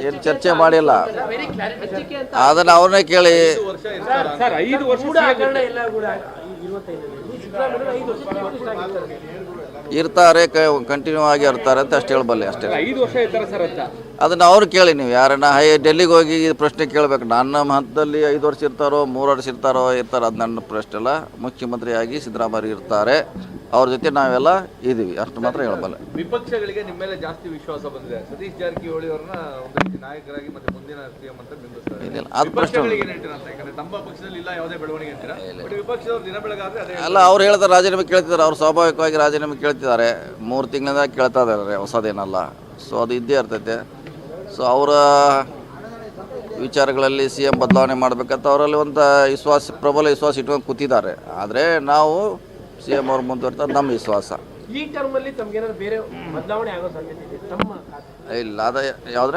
ಏನು ಚರ್ಚೆ ಮಾಡಿಲ್ಲ. ಅದನ್ನ ಅವ್ರನ್ನೇ ಕೇಳಿ. ಇರ್ತಾರೆ ಕಂಟಿನ್ಯೂ ಆಗಿ ಇರ್ತಾರೆ ಅಂತ ಅಷ್ಟು ಹೇಳಬಲ್ಲೆ ಅಷ್ಟೇ. ಅದನ್ನ ವರ್ಷ ಇರ್ತಾರೆ ಸರ್ ಅಂತ. ಅದನ್ನು ಅವ್ರು ಕೇಳಿ ನೀವು ಯಾರನ್ನ ಹೈ ಡೆಲ್ಲಿಗೆ ಹೋಗಿ ಈ ಪ್ರಶ್ನೆ ಕೇಳಬೇಕು. ನನ್ನ ಹಂತದಲ್ಲಿ ಐದು ವರ್ಷ ಇರ್ತಾರೋ ಮೂರು ವರ್ಷ ಇರ್ತಾರೋ ಇರ್ತಾರೋ. ಅದು ನನ್ನ ಪ್ರಶ್ನೆ ಅಲ್ಲ. ಮುಖ್ಯಮಂತ್ರಿಯಾಗಿ ಸಿದ್ದರಾಮಯ್ಯ ಇರ್ತಾರೆ. ಅವ್ರ ಜೊತೆ ನಾವೆಲ್ಲ ಇದ್ದೀವಿ ಅಷ್ಟು ಮಾತ್ರ ಹೇಳಬಲ್ಲ. ವಿಪಕ್ಷಗಳಿಗೆ ನಿಮ್ಮ ಮೇಲೆ ಜಾಸ್ತಿ ವಿಶ್ವಾಸ ಬಂದಿದೆ. ಸತೀಶ್ ಜಾರಕಿಹೊಳಿ ಅವ್ರನ್ನ ಒಂದು ರೀತಿ ನಾಯಕರಾಗಿ ಮತ್ತೆ ಮುಂದಿನ ಸಿಎಂ ಅಂತ ಬಿಂಬಿಸ್ತಾರೆ. ತಮ್ಮ ಪಕ್ಷದಲ್ಲಿ ಇಲ್ಲ ಯಾವುದೇ ಬೆಳವಣಿಗೆ ಅಂತೀರಾ? ವಿಪಕ್ಷದವ್ರು ದಿನ ಬೆಳಗಾದ್ರೆ ಅದೇ ಅಲ್ಲ ಅವ್ರು ಹೇಳ್ತಾರೆ ರಾಜೀನಾಮೆ ಕೇಳ್ತಿದ್ದಾರೆ ಅವ್ರು ಸ್ವಾಭಾವಿಕವಾಗಿ ರಾಜೀನಾಮೆ ಕೇಳ್ತಿದ್ದಾರೆ. ಮೂರು ತಿಂಗಳಿಂದ ಕೇಳ್ತಾ ಇದ್ದಾರೆ ಹೊಸದೇನಲ್ಲ. ಸೊ ಅದು ಇದ್ದೇ ಇರ್ತೈತೆ. ಸೊ ಅವರ ವಿಚಾರಗಳಲ್ಲಿ ಸಿ ಎಂ ಬದಲಾವಣೆ ಮಾಡಬೇಕಂತ ಅವರಲ್ಲಿ ಒಂದು ವಿಶ್ವಾಸ ಪ್ರಬಲ ವಿಶ್ವಾಸ ಇಟ್ಕೊಂಡು ಕೂತಿದ್ದಾರೆ. ಆದರೆ ನಾವು ಸಿ ಎಂ ಅವ್ರು ಮುಂದುವರ್ತಾರೆ ನಮ್ಮ ವಿಶ್ವಾಸ. ಈ ಟರ್ಮ್ ಅಲ್ಲಿ ತಮ್ಗೇನಾದ್ರು ಬೇರೆ ಬದಲಾವಣೆ ಆಗೋ ಸಾಧ್ಯತೆ ಇದೆ? ತಮ್ಮ ಖಾತೆ. ಇಲ್ಲ ಅದ ಯಾವ್ದ್ರ?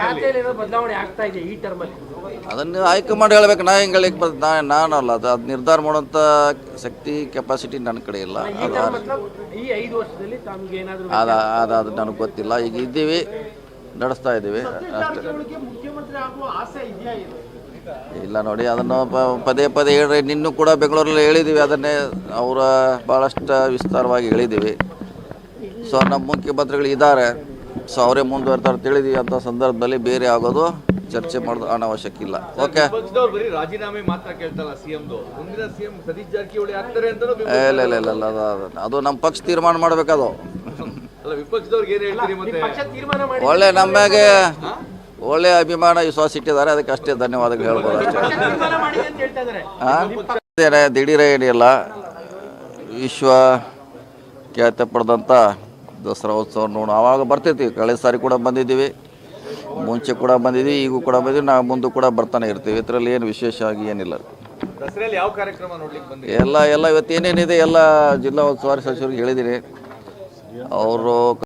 ಖಾತೆಯಲ್ಲಿ. ಬದಲಾವಣೆ ಆಗ್ತಾ ಇದೆ ಈ ಟರ್ಮ್ ಅಲ್ಲಿ? ಅದನ್ನು ಮಾಡಿ ಹೇಳ್ಬೇಕು. ನಾ ಹೆಂಗೆ ಹೇಳಿಕ್ ನಾ ನಾನಲ್ಲ ಅದು ಅದು ನಿರ್ಧಾರ ಮಾಡುವಂತ ಶಕ್ತಿ ಕೆಪಾಸಿಟಿ ನನ್ನ ಕಡೆ ಇಲ್ಲ. ಈ ಅದು ಟರ್ಮ್ ಮತ್ಲಬ್ ಈ ಐದು ವರ್ಷದಲ್ಲಿ ತಮ್ಗೆ ಏನಾದ್ರು ಅದು ಅದು ಅದು ನನಗೆ ಗೊತ್ತಿಲ್ಲ. ಈಗ ಇದ್ದೀವಿ ನಡೆಸ್ತಾ ಇದ್ದೀವಿ. ಅಷ್ಟೇ ಮುಖ್ಯಮಂತ್ರಿ ಆಗುವ ಆಸೆ ಇದೆಯಾ ಇದು? ಇಲ್ಲ ನೋಡಿ ಅದನ್ನು ಪ- ಪದೇ ಪದೇ ಹೇಳ್ರಿ. ನಿನ್ನೂ ಕೂಡ ಬೆಂಗಳೂರಲ್ಲಿ ಹೇಳಿದ್ದೀವಿ ಅದನ್ನೇ ಅವರ ಭಾಳಷ್ಟು ವಿಸ್ತಾರವಾಗಿ ಹೇಳಿದ್ದೀವಿ ಸೊ ನಮ್ಮ ಮುಖ್ಯಮಂತ್ರಿಗಳು ಇದ್ದಾರೆ ಸೊ ಅವರೇ ಮುಂದುವರ್ತಾರೆ ತಿಳಿದೀವಿ ಅಂತ ಸಂದರ್ಭದಲ್ಲಿ ಬೇರೆ ಆಗೋದು ಚರ್ಚೆ ಮಾಡೋದು ಅನಾವಶ್ಯಕ ಇಲ್ಲ ಓಕೆ ರಾಜೀನಾಮೆ ಮಾತ್ರ. ಇಲ್ಲ ಇಲ್ಲ ಇಲ್ಲ ಇಲ್ಲ ಅದು- ನಮ್ಮ ಪಕ್ಷ ತೀರ್ಮಾನ ಮಾಡಬೇಕದು. ಅಲ್ಲ ವಿಪಕ್ಷದವ್ರಿಗೆ ಏನ್ ಹೇಳ್ತೀರಿ ಮತ್ತೆ? ಪಕ್ಷ ತೀರ್ಮಾನ ಮಾಡಿ ಒಳ್ಳೆ ನಮಗೆ ಒಳ್ಳೆ ಅಭಿಮಾನ ವಿಶ್ವಾಸ ಇಟ್ಟಿದ್ದಾರೆ ಅದಕ್ಕೆ ಅಷ್ಟೇ ಧನ್ಯವಾದಗಳು ಹೇಳ್ಬೋದು ಅಷ್ಟೇ. ದಿಢೀರ ಏನಿಲ್ಲ. ವಿಶ್ವ ಖ್ಯಾತಿ ಪಡೆದಂಥ ದಸರಾ ಉತ್ಸವ ನೋಡು ಆವಾಗ ಬರ್ತಿರ್ತೀವಿ ಕಳೆದ ಸಾರಿ ಕೂಡ ಬಂದಿದ್ದೀವಿ. ಮುಂಚೆ ಕೂಡ ಬಂದಿದ್ದೀವಿ ಈಗೂ ಕೂಡ ಬಂದಿದ್ದೀವಿ. ನಾವು ಮುಂದೆ ಕೂಡ ಬರ್ತಾನೆ ಇರ್ತೀವಿ. ಇದರಲ್ಲಿ ಏನು ವಿಶೇಷವಾಗಿ ಏನಿಲ್ಲ. ದಸರೆಯಲ್ಲಿ ಯಾವ ಕಾರ್ಯಕ್ರಮ ನೋಡ್ಲಿಕ್ಕೆ ಬಂದ್ರಿ ಎಲ್ಲ ಎಲ್ಲ ಇವತ್ತು ಏನೇನಿದೆ ಎಲ್ಲ ಜಿಲ್ಲಾ ಉಸ್ತುವಾರಿ ಸಚಿವರಿಗೆ ಹೇಳಿದ್ದೀನಿ. ಅವರು